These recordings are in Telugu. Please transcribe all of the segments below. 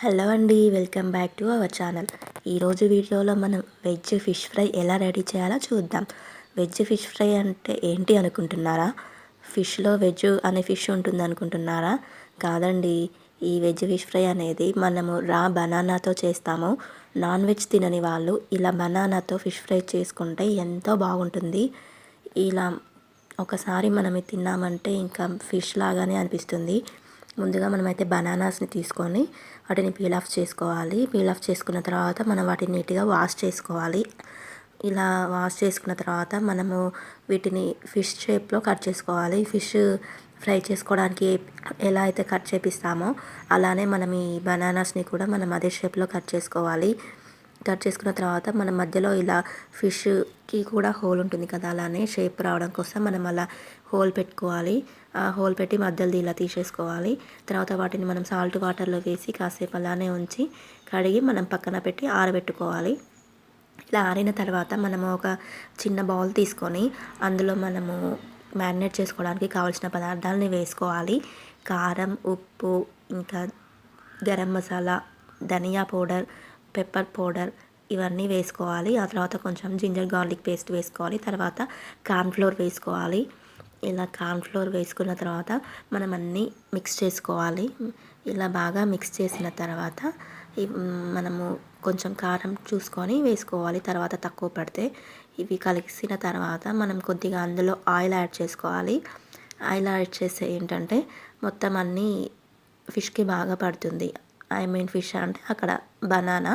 హలో అండి welcome back to our channel. ఈరోజు వీడియోలో మనం వెజ్ ఫిష్ ఫ్రై ఎలా రెడీ చేయాలో చూద్దాం. వెజ్ ఫిష్ ఫ్రై అంటే ఏంటి అనుకుంటున్నారా? ఫిష్లో వెజ్ అనే ఫిష్ ఉంటుంది అనుకుంటున్నారా? కాదండి ఈ వెజ్ ఫిష్ ఫ్రై అనేది మనము రా బనానాతో చేస్తాము. నాన్ వెజ్ తినని వాళ్ళు ఇలా బనానాతో ఫిష్ ఫ్రై చేసుకుంటే ఎంతో బాగుంటుంది. ఇలా ఒకసారి మనం తిన్నామంటే ఇంకా ఫిష్ లాగానే అనిపిస్తుంది. ముందుగా మనమైతే బనానాస్ని తీసుకొని వాటిని పీల్ ఆఫ్ చేసుకోవాలి. పీల్ ఆఫ్ చేసుకున్న తర్వాత మనం వాటిని నీట్గా వాష్ చేసుకోవాలి. ఇలా వాష్ చేసుకున్న తర్వాత మనము వీటిని ఫిష్ షేప్లో కట్ చేసుకోవాలి. ఫిష్ ఫ్రై చేసుకోవడానికి ఎలా అయితే కట్ చేపిస్తామో అలానే మనం ఈ బనానాస్ని కూడా మనం అదే షేప్లో కట్ చేసుకోవాలి. కట్ చేసుకున్న తర్వాత మన మధ్యలో ఇలా ఫిష్కి కూడా హోల్ ఉంటుంది కదా అలానే షేప్ రావడం కోసం మనం అలా హోల్ పెట్టుకోవాలి. ఆ హోల్ పెట్టి మధ్యలో ఇలా తీసేసుకోవాలి. తర్వాత వాటిని మనం సాల్ట్ వాటర్లో వేసి కాసేపు అలానే ఉంచి కడిగి మనం పక్కన పెట్టి ఆరబెట్టుకోవాలి. ఇలా ఆరిన తర్వాత మనము ఒక చిన్న బౌల్ తీసుకొని అందులో మనము మ్యారినేట్ చేసుకోవడానికి కావాల్సిన పదార్థాలని వేసుకోవాలి. కారం ఉప్పు ఇంకా గరం మసాలా ధనియా పౌడర్ పెప్పర్ పౌడర్ ఇవన్నీ వేసుకోవాలి. ఆ తర్వాత కొంచెం జింజర్ గార్లిక్ పేస్ట్ వేసుకోవాలి. తర్వాత కార్న్ఫ్లోర్ వేసుకోవాలి. ఇలా కార్న్ఫ్లోర్ వేసుకున్న తర్వాత మనం అన్నీ మిక్స్ చేసుకోవాలి. ఇలా బాగా మిక్స్ చేసిన తర్వాత మనము కొంచెం కారం చూసుకొని వేసుకోవాలి. తర్వాత తక్కువ పడితే ఇవి కలిసిన తర్వాత మనం కొద్దిగా అందులో ఆయిల్ యాడ్ చేసుకోవాలి. ఆయిల్ యాడ్ చేస్తే ఏంటంటే మొత్తం అన్నీ ఫిష్కి బాగా పడుతుంది. ఐ మీన్ ఫిష్ అంటే అక్కడ బనానా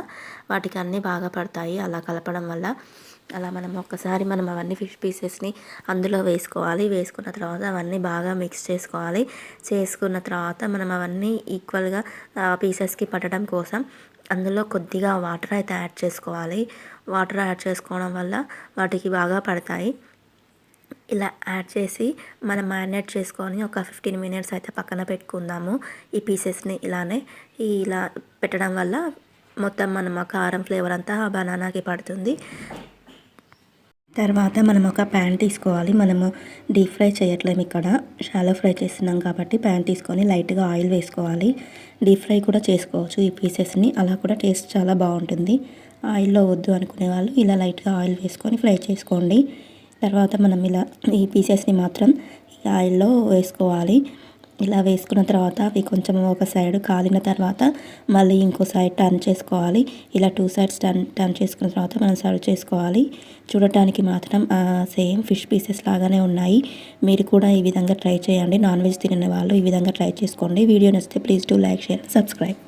వాటికి అన్నీ బాగా పడతాయి. అలా కలపడం వల్ల అలా మనం ఒక్కసారి మనం అవన్నీ ఫిష్ పీసెస్ని అందులో వేసుకోవాలి. వేసుకున్న తర్వాత అవన్నీ బాగా మిక్స్ చేసుకోవాలి. చేసుకున్న తర్వాత మనం అవన్నీ ఈక్వల్గా పీసెస్కి పట్టడం కోసం అందులో కొద్దిగా వాటర్ అయితే యాడ్ చేసుకోవాలి. వాటర్ యాడ్ చేసుకోవడం వల్ల వాటికి బాగా పడతాయి. ఇలా యాడ్ చేసి మనం మ్యారినేట్ చేసుకొని ఒక ఫిఫ్టీన్ మినిట్స్ అయితే పక్కన పెట్టుకుందాము. ఈ పీసెస్ని ఇలానే ఇలా పెట్టడం వల్ల మొత్తం మనం ఆ కారం ఫ్లేవర్ అంతా బనానాకి పడుతుంది. తర్వాత మనం ఒక ప్యాన్ తీసుకోవాలి. మనము డీప్ ఫ్రై చేయట్లేము ఇక్కడ. షాలో ఫ్రై చేస్తున్నాం కాబట్టి ప్యాన్ తీసుకొని లైట్గా ఆయిల్ వేసుకోవాలి. డీప్ ఫ్రై కూడా చేసుకోవచ్చు ఈ పీసెస్ని. అలా కూడా టేస్ట్ చాలా బాగుంటుంది. ఆయిల్లో వద్దు అనుకునే వాళ్ళు ఇలా లైట్గా ఆయిల్ వేసుకొని ఫ్రై చేసుకోండి. తర్వాత మనం ఇలా ఈ పీసెస్ని మాత్రం ఈ ఆయిల్లో వేసుకోవాలి. ఇలా వేసుకున్న తర్వాత అవి కొంచెం ఒక సైడ్ కాలిన తర్వాత మళ్ళీ ఇంకో సైడ్ టర్న్ చేసుకోవాలి. ఇలా టూ సైడ్స్ టర్న్ టర్న్ చేసుకున్న తర్వాత మనం సర్వ్ చేసుకోవాలి. చూడటానికి మాత్రం సేమ్ ఫిష్ పీసెస్ లాగానే ఉన్నాయి. మీరు కూడా ఈ విధంగా ట్రై చేయండి. నాన్ వెజ్ తినే వాళ్ళు ఈ విధంగా ట్రై చేసుకోండి. వీడియో నచ్చితే please do like share subscribe.